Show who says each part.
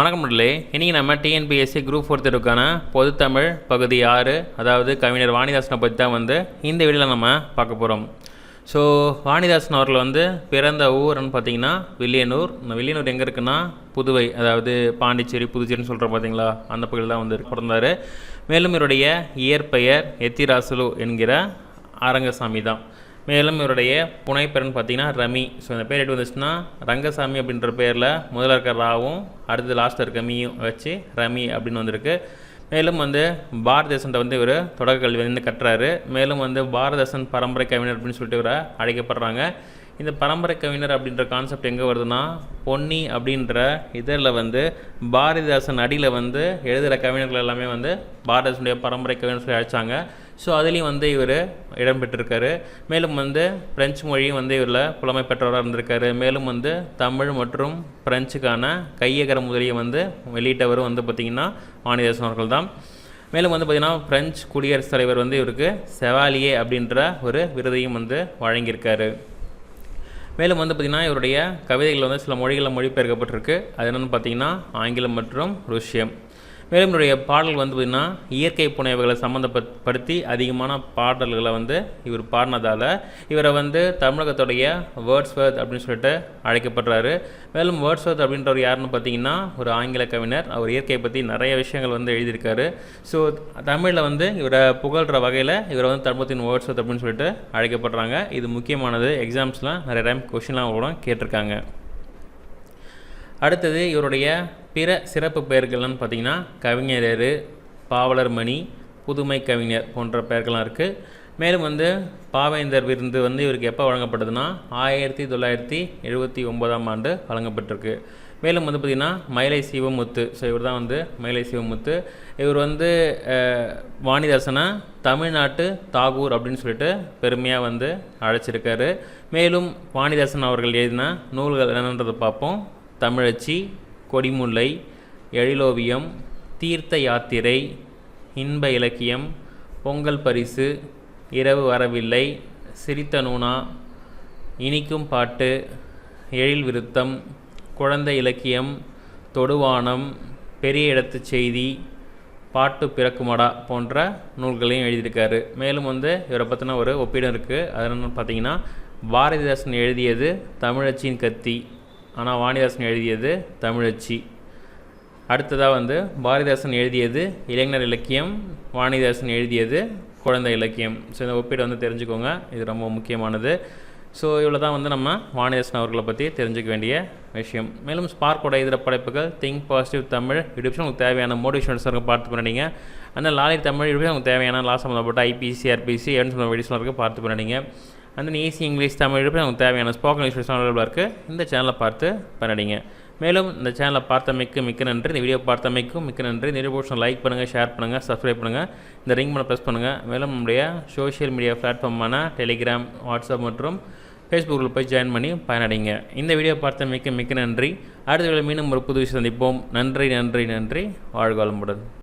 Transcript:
Speaker 1: வணக்கம் முதலே இன்றைக்கி நம்ம டிஎன்பிஎஸ்சி குரூப் ஃபோர் தேர்வுக்கான பொதுத்தமிழ் பகுதி ஆறு அதாவது கவிஞர் வாணிதாசனை பற்றி தான் வந்து இந்த வீடியோவில் நம்ம பார்க்க போகிறோம் ஸோ வாணிதாசன் அவர்கள் வந்து பிறந்த ஊர்னு பார்த்தீங்கன்னா வில்லியனூர். இந்த வில்லியனூர் எங்கே இருக்குன்னா புதுவை அதாவது பாண்டிச்சேரி புதுச்சேரின்னு சொல்கிறோம் பார்த்தீங்களா? அந்த பகுதியில் தான் வந்து பிறந்தார். மேலும் இவருடைய இயற்பெயர் எத்திராசுலு என்கிற அரங்கசாமி தான். மேலும் இவருடைய புனைப்பெயர்னு பார்த்தீங்கன்னா ரமி. ஸோ இந்த பேர் எப்படி வந்துச்சுன்னா ரங்கசாமி அப்படின்ற பேரில் முதல்ல இருக்கிற ராவும் அடுத்து லாஸ்ட்டில் இருக்க மீயும் வச்சு ரமி அப்படின்னு வந்திருக்கு. மேலும் வந்து பாரதேசன்ட்ட வந்து இவர் தொடக்க கல்வி வந்து கட்டுறாரு மேலும் வந்து பாரதேசன் பரம்பரை கவிஞர் அப்படின்னு சொல்லிட்டு இவரை அழைக்கப்படுறாங்க. இந்த பரம்பரை கவிஞர் அப்படின்ற கான்செப்ட் எங்கே வருதுன்னா பொன்னி அப்படின்ற இதழில் வந்து பாரதிதாசன் அடியில் வந்து எழுதுகிற கவிஞர்கள் எல்லாமே வந்து பாரதிதாசனுடைய பரம்பரை கவிஞர் சொல்லி அழைச்சாங்க. ஸோ அதுலேயும் வந்து இவர் இடம்பெற்றிருக்காரு. மேலும் வந்து பிரெஞ்சு மொழியும் வந்து இவரில் புலமை பெற்றவராக இருந்திருக்காரு. மேலும் வந்து தமிழ் மற்றும் பிரெஞ்சுக்கான கையகர முதலியை வந்து வெளியிட்டவர் வந்து பார்த்திங்கன்னா வாணிதாசன் அவர்கள் தான் மேலும் வந்து பார்த்திங்கன்னா பிரெஞ்சு குடியரசுத் தலைவர் வந்து இவருக்கு செவாலியே அப்படின்ற ஒரு விருதையும் வந்து வழங்கியிருக்காரு. மேலும் வந்து பார்த்திங்கன்னா இவருடைய கவிதைகள் வந்து சில மொழிகளில் மொழிபெயர்க்கப்பட்டிருக்கு. அது என்னென்னு பார்த்தீங்கன்னா ஆங்கிலம் மற்றும் ருஷ்யம். மேலும் இவருடைய பாடல் வந்து பார்த்திங்கன்னா இயற்கை புனைவுகளை சம்மந்தப்படுத்தி அதிகமான பாடல்களை வந்து இவர் பாடினதால் இவரை வந்து தமிழகத்துடைய வேர்ட்ஸ்வர்த் அப்படின்னு சொல்லிட்டு அழைக்கப்படுறாரு. மேலும் வேர்ட்ஸ்வர்த் அப்படின்றவர் யாருன்னு பார்த்தீங்கன்னா ஒரு ஆங்கில கவிஞர். அவர் இயற்கையை பற்றி நிறைய விஷயங்கள் வந்து எழுதியிருக்காரு. ஸோ தமிழில் வந்து இவரை புகழ்கிற வகையில் இவரை வந்து தமிழத்தின் வேர்ட்ஸ்வர்த் அப்படின்னு சொல்லிட்டு அழைக்கப்படுறாங்க. இது முக்கியமானது. எக்ஸாம்ஸ்லாம் நிறைய டைம் கொஷின்லாம் கூட கேட்டிருக்காங்க. அடுத்தது இவருடைய பிற சிறப்பு பெயர்கள்னு பார்த்திங்கன்னா கவிஞரர் பாவலர் மணி புதுமை கவிஞர் போன்ற பெயர்கள்லாம் இருக்குது மேலும் வந்து பாவேந்தர் விருந்து வந்து இவருக்கு எப்போ வழங்கப்பட்டதுன்னா ஆயிரத்தி தொள்ளாயிரத்தி எழுபத்தி ஒம்போதாம் ஆண்டு வழங்கப்பட்டிருக்கு. மேலும் வந்து பார்த்திங்கன்னா மயிலை சிவமுத்து ஸோ இவர் தான் வந்து மயிலை சிவமுத்து. இவர் வந்து வாணிதாசனை தமிழ்நாட்டு தாகூர் அப்படின்னு சொல்லிட்டு பெருமையாக வந்து அழைச்சிருக்காரு. மேலும் வாணிதாசன் அவர்கள் எழுதின நூல்கள் என்னன்றதை பார்ப்போம். தமிழச்சி கொடிமுல்லை எழிலோவியம் தீர்த்த யாத்திரை இன்ப இலக்கியம் பொங்கல் பரிசு இரவு வரவில்லை சிரித்த நூனா இனிக்கும் பாட்டு எழில் விருத்தம் குழந்தை இலக்கியம் தொடுவானம் பெரிய இடத்து செய்தி பாட்டு பிறக்குமடா போன்ற நூல்களையும் எழுதியிருக்காரு. மேலும் வந்து இவரை பற்றின ஒரு ஒப்பீடம் இருக்குது அது என்னென்னு பார்த்தீங்கன்னா பாரதிதாசன் எழுதியது தமிழச்சியின் கத்தி. ஆனால் வாணிதாசன் எழுதியது தமிழச்சி. அடுத்ததாக வந்து பாரதிதாசன் எழுதியது இளைஞர் இலக்கியம் வாணிதாசன் எழுதியது குழந்தை இலக்கியம். ஸோ இந்த ஒப்பீடு வந்து தெரிஞ்சுக்கோங்க. இது ரொம்ப முக்கியமானது. ஸோ இவ்வளோ தான் வந்து நம்ம வாணிதாசன் அவர்களை பற்றி தெரிஞ்சுக்க வேண்டிய விஷயம். மேலும் ஸ்பார்க்கோட இதர படைப்புகள் திங்க் பாசிட்டிவ் தமிழ் யூடியூப்ஸ் உங்களுக்கு தேவையான மோட்டிவேஷன்ஸ் இருக்க பார்த்து பண்ணிங்க அந்த லாலி தமிழ் யூடியூப்ஸ் உங்களுக்கு தேவையான லாஸ் சம்மந்தப்பட்ட ஐபிசி ஆர்பிசி எவன் சம்மந்த வீடியோஸ்லாம் இருக்க பார்த்து அந்த ஈஸி இங்கிலீஷ் தமிழ் யூடியூப் நமக்கு தேவையான ஸ்போக்கன் இங்கிலீஷ் அவைலபிளாக இருக்குது இந்த சேனலை பார்த்து பண்ணிடுங்க. மேலும் இந்த சேனலை பார்த்தமைக்கு மிக்க நன்றி. இந்த வீடியோ பார்த்தமைக்கும் மிக்க நன்றி. இந்த வீடியோ லைக் பண்ணுங்கள் ஷேர் பண்ணுங்கள் சப்ஸ்கிரைப் பண்ணுங்கள் இந்த ரிங் பண்ண ப்ரெஸ் பண்ணுங்கள் மேலும் நம்முடைய சோஷியல் மீடியா பிளாட்ஃபார்மான டெலிகிராம் வாட்ஸ்அப் மற்றும் ஃபேஸ்புக்கில் போய் ஜாயின் பண்ணி பயனடைங்க. இந்த வீடியோ பார்த்தமைக்கு மிக்க நன்றி. அடுத்த வீடியோ மீண்டும் ஒரு புது விஷயம் சந்திப்போம். நன்றி நன்றி நன்றி. வாழ்க வளமுடன்.